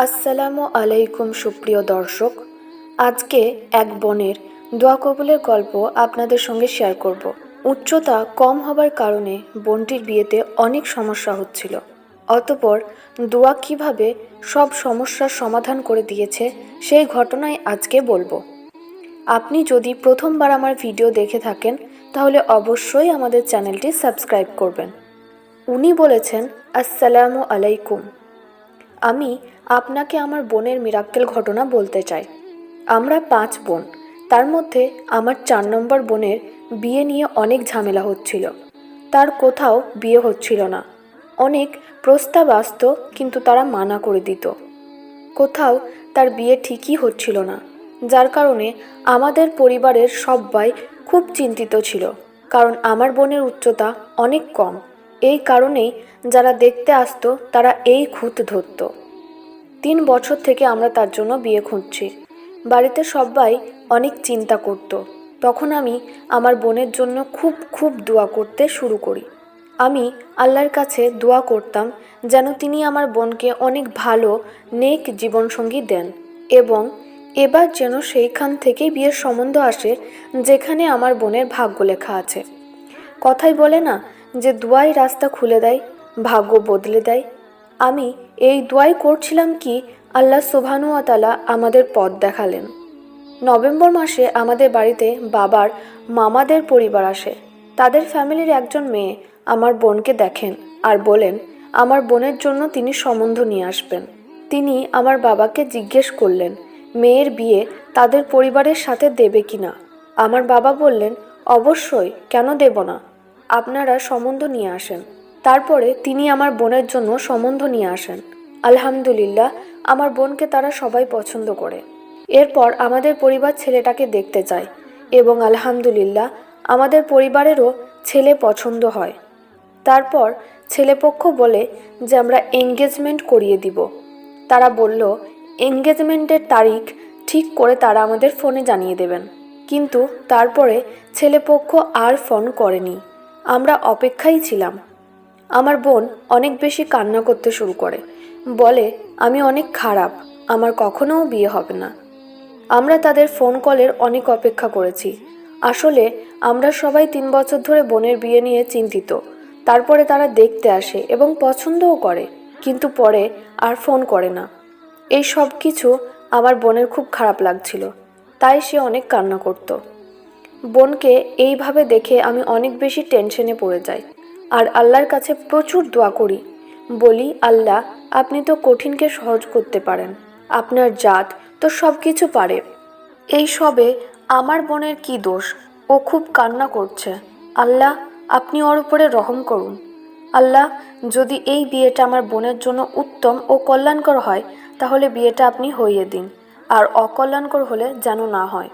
আসসালামু আলাইকুম সুপ্রিয় দর্শক, আজকে এক বোনের দোয়া কবুলের গল্প আপনাদের সঙ্গে শেয়ার করব। উচ্চতা কম হবার কারণে বোনটির বিয়েতে অনেক সমস্যা হচ্ছিল। অতপর দোয়া কীভাবে সব সমস্যার সমাধান করে দিয়েছে সেই ঘটনাই আজকে বলব। আপনি যদি প্রথমবার আমার ভিডিও দেখে থাকেন, তাহলে অবশ্যই আমাদের চ্যানেলটি সাবস্ক্রাইব করবেন। উনি বলেছেন, আসসালামু আলাইকুম। আমি আপনাকে আমার বোনের মিরাক্কেল ঘটনা বলতে চাই। আমরা পাঁচ বোন। তার মধ্যে আমার চার নম্বর বোনের বিয়ে নিয়ে অনেক ঝামেলা হচ্ছিল। তার কোথাও বিয়ে হচ্ছিল না। অনেক প্রস্তাব আসতো, কিন্তু তারা মানা করে দিত। কোথাও তার বিয়ে ঠিকই হচ্ছিল না। যার কারণে আমাদের পরিবারের সবাই খুব চিন্তিত ছিল। কারণ আমার বোনের উচ্চতা অনেক কম। এই কারণেই যারা দেখতে আসতো, তারা এই খুঁত ধরতো। তিন বছর থেকে আমরা তার জন্য বিয়ে খুঁজছি। বাড়িতে সবাই অনেক চিন্তা করত। তখন আমি আমার বোনের জন্য খুব খুব দোয়া করতে শুরু করি। আমি আল্লাহর কাছে দোয়া করতাম যেন তিনি আমার বোনকে অনেক ভালো, নেক জীবনসঙ্গী দেন এবং এবার যেন সেইখান থেকেই বিয়ের সম্বন্ধ আসে, যেখানে আমার বোনের ভাগ্য লেখা আছে। কথাই বলে না যে দুয়াই রাস্তা খুলে দেয়, ভাগ্য বদলে দেয়। আমি এই দুয়াই করছিলাম কি, আল্লাহ সুবহানুয়াতালা আমাদের পথ দেখালেন। নভেম্বর মাসে আমাদের বাড়িতে বাবার, মামাদের পরিবার আসে। তাদের ফ্যামিলির একজন মেয়ে আমার বোনকে দেখেন আর বলেন, আমার বোনের জন্য তিনি সম্বন্ধ নিয়ে আসবেন। তিনি আমার বাবাকে জিজ্ঞেস করলেন, মেয়ের বিয়ে তাদের পরিবারের সাথে দেবে কি না? আমার বাবা বললেন, অবশ্যই, কেন দেব না? আপনারা সম্বন্ধ নিয়ে আসেন। তারপরে তিনি আমার বোনের জন্য সম্বন্ধ নিয়ে আসেন। আলহামদুলিল্লাহ, আমার বোনকে তারা সবাই পছন্দ করে। এরপর আমাদের পরিবার ছেলেটাকে দেখতে চায় এবং আলহামদুলিল্লাহ, আমাদের পরিবারেরও ছেলে পছন্দ হয়। তারপর ছেলেপক্ষ বলে যে আমরা এঙ্গেজমেন্ট করিয়ে দিব। তারা বলল, এঙ্গেজমেন্টের তারিখ ঠিক করে তারা আমাদের ফোনে জানিয়ে দেবেন। কিন্তু তারপরে ছেলেপক্ষ আর ফোন করেনি। আমরা অপেক্ষায় ছিলাম। আমার বোন অনেক বেশি কান্না করতে শুরু করে। বলে, আমি অনেক খারাপ, আমার কখনোও বিয়ে হবে না। আমরা তাদের ফোন কলের অনেক অপেক্ষা করেছি। আসলে, আমরা সবাই তিন বছর ধরে বোনের বিয়ে নিয়ে চিন্তিত। তারপরে তারা দেখতে আসে এবং পছন্দও করে, কিন্তু পরে আর ফোন করে না। এই সব কিছু আমার বোনের খুব খারাপ লাগছিল, তাই সে অনেক কান্না করত। বোনকে এইভাবে দেখে আমি অনেক বেশি টেনশনে পড়ে যাই। আর আল্লাহর কাছে প্রচুর দোয়া করি। বলি, আল্লাহ, আপনি তো কঠিনকে সহজ করতে পারেন। আপনার জাত তো সব কিছু পারে। এই সবে আমার বোনের কি দোষ? ও খুব কান্না করছে। আল্লাহ, আপনি ওর উপরে রহম করুন। আল্লাহ, যদি এই বিয়েটা আমার বোনের জন্য উত্তম ও কল্যাণকর হয়, তাহলে বিয়েটা আপনি হইয়ে দিন। আর অকল্যাণকর হলে যেন না হয়।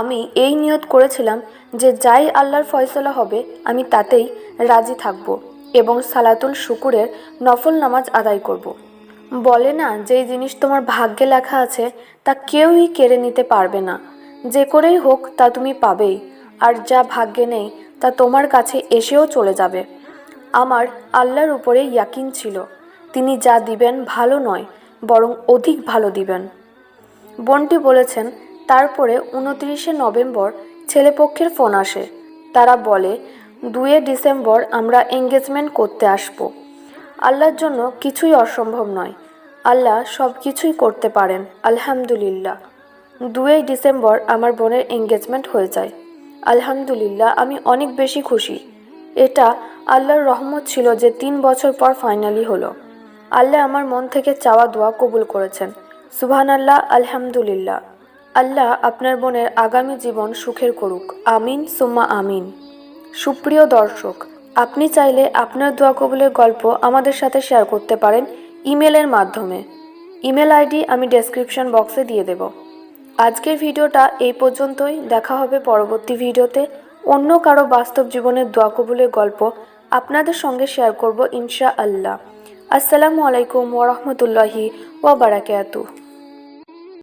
আমি এই নিয়ত করেছিলাম যে যাই আল্লাহর ফয়সলা হবে, আমি তাতেই রাজি থাকব এবং সালাতুল শুকুরের নফল নামাজ আদায় করব। বলে না, যেই জিনিস তোমার ভাগ্যে লেখা আছে, তা কেউই কেড়ে নিতে পারবে না। যে করেই হোক, তা তুমি পাবেই। আর যা ভাগ্যে নেই, তা তোমার কাছে এসেও চলে যাবে। আমার আল্লাহর উপরে ইয়াকিন ছিল। তিনি যা দিবেন ভালো নয়, বরং অধিক ভালো দিবেন। বোনটি বলেছেন তারপরে উনত্রিশে নভেম্বর ছেলেপক্ষের ফোন আসে। তারা বলে দুয়ে ডিসেম্বর আমরা এঙ্গেজমেন্ট করতে আসব। আল্লাহর জন্য কিছুই অসম্ভব নয়। আল্লাহ সব কিছুই করতে পারেন। আলহামদুলিল্লাহ। দুই ডিসেম্বর আমার বোনের এঙ্গেজমেন্ট হয়ে যায়। আলহামদুলিল্লাহ, আমি অনেক বেশি খুশি। এটা আল্লাহর রহমত ছিল যে তিন বছর পর ফাইনালি হলো। আল্লাহ আমার মন থেকে চাওয়া দোয়া কবুল করেছেন। সুবহান আল্লাহ আলহামদুলিল্লাহ। আল্লাহ আপনার বোনের আগামী জীবন সুখের করুক। আমিন, সুম্মা আমিন। সুপ্রিয় দর্শক, আপনি চাইলে আপনার দোয়া কবুলের গল্প আমাদের সাথে শেয়ার করতে পারেন ইমেলের মাধ্যমে। ইমেল আইডি আমি ডেসক্রিপশন বক্সে দিয়ে দেব। আজকের ভিডিওটা এই পর্যন্তই। দেখা হবে পরবর্তী ভিডিওতে। অন্য কারও বাস্তব জীবনের দোয়া কবুলের গল্প আপনাদের সঙ্গে শেয়ার করব ইনশা আল্লাহ আসসালামু আলাইকুম ওরহমতুল্লাহি ওয়াবারাকাতুহ